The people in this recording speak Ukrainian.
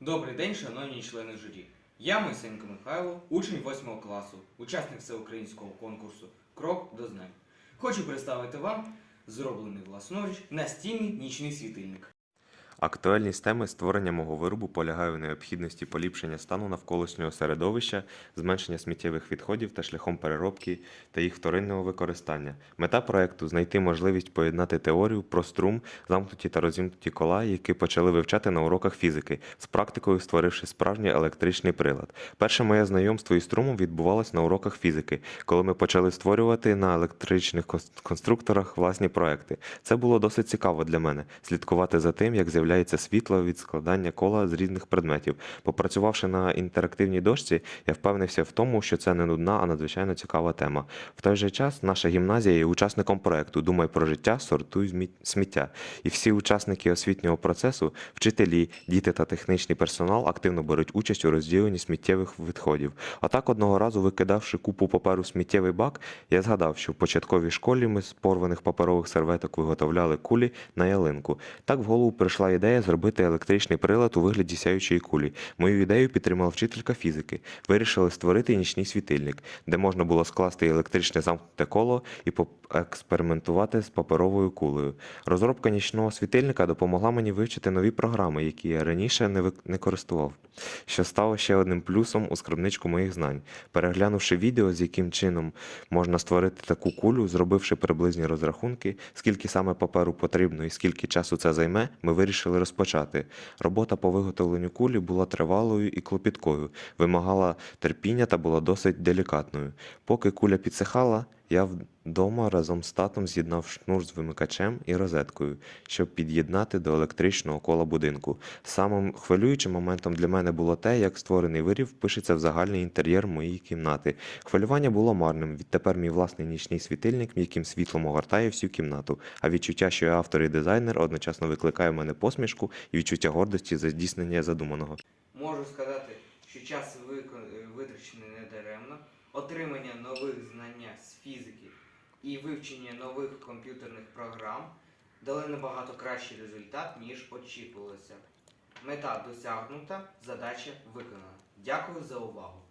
Добрий день, шановні члени журі. Я Мойсенко Михайло, учень 8 класу, учасник всеукраїнського конкурсу Крок до знань. Хочу представити вам зроблений власноруч настільний нічний світильник. Актуальність теми створення мого виробу полягає в необхідності поліпшення стану навколишнього середовища, зменшення сміттєвих відходів та шляхом переробки та їх вторинного використання. Мета проекту знайти можливість поєднати теорію про струм, замкнуті та розімкнуті кола, які почали вивчати на уроках фізики, з практикою створивши справжній електричний прилад. Перше моє знайомство із струмом відбувалось на уроках фізики, коли ми почали створювати на електричних конструкторах власні проекти. Це було досить цікаво для мене слідкувати за тим, як з'являється світло від складання кола з різних предметів. Попрацювавши на інтерактивній дошці, я впевнився в тому, що це не нудна, а надзвичайно цікава тема. В той же час наша гімназія є учасником проекту Думай про життя, сортуй сміття. І всі учасники освітнього процесу, вчителі, діти та технічний персонал активно беруть участь у розділенні сміттєвих відходів. А так одного разу, викидавши купу паперу сміттєвий бак, я згадав, що в початковій школі ми з порваних паперових серветок виготовляли кулі на ялинку. Так в голову прийшла ідея зробити електричний прилад у вигляді сяючої кулі. Мою ідею підтримала вчителька фізики. Вирішили створити нічний світильник, де можна було скласти електричне замкнуте коло і поекспериментувати з паперовою кулею. Розробка нічного світильника допомогла мені вивчити нові програми, які я раніше не, не користував, що стало ще одним плюсом у скарбничку моїх знань. Переглянувши відео, з яким чином можна створити таку кулю, зробивши приблизні розрахунки, скільки саме паперу потрібно і скільки часу це займе, ми вирішили розпочати. Робота по виготовленню кулі була тривалою і клопіткою, вимагала терпіння та була досить делікатною. Поки куля підсихала, я вдома разом з татом з'єднав шнур з вимикачем і розеткою, щоб під'єднати до електричного кола будинку. Самим хвилюючим моментом для мене було те, як створений виріб впишеться в загальний інтер'єр моєї кімнати. Хвилювання було марним. Відтепер мій власний нічний світильник м'яким світлом огортає всю кімнату, а відчуття, що я автор і дизайнер, одночасно викликає в мене посмішку і відчуття гордості за здійснення задуманого. Можу сказати, що час викон- витрачений недаремно, отримання нових знання з фізики і вивчення нових комп'ютерних програм дали набагато кращий результат, ніж очікувалося. Мета досягнута, задача виконана. Дякую за увагу.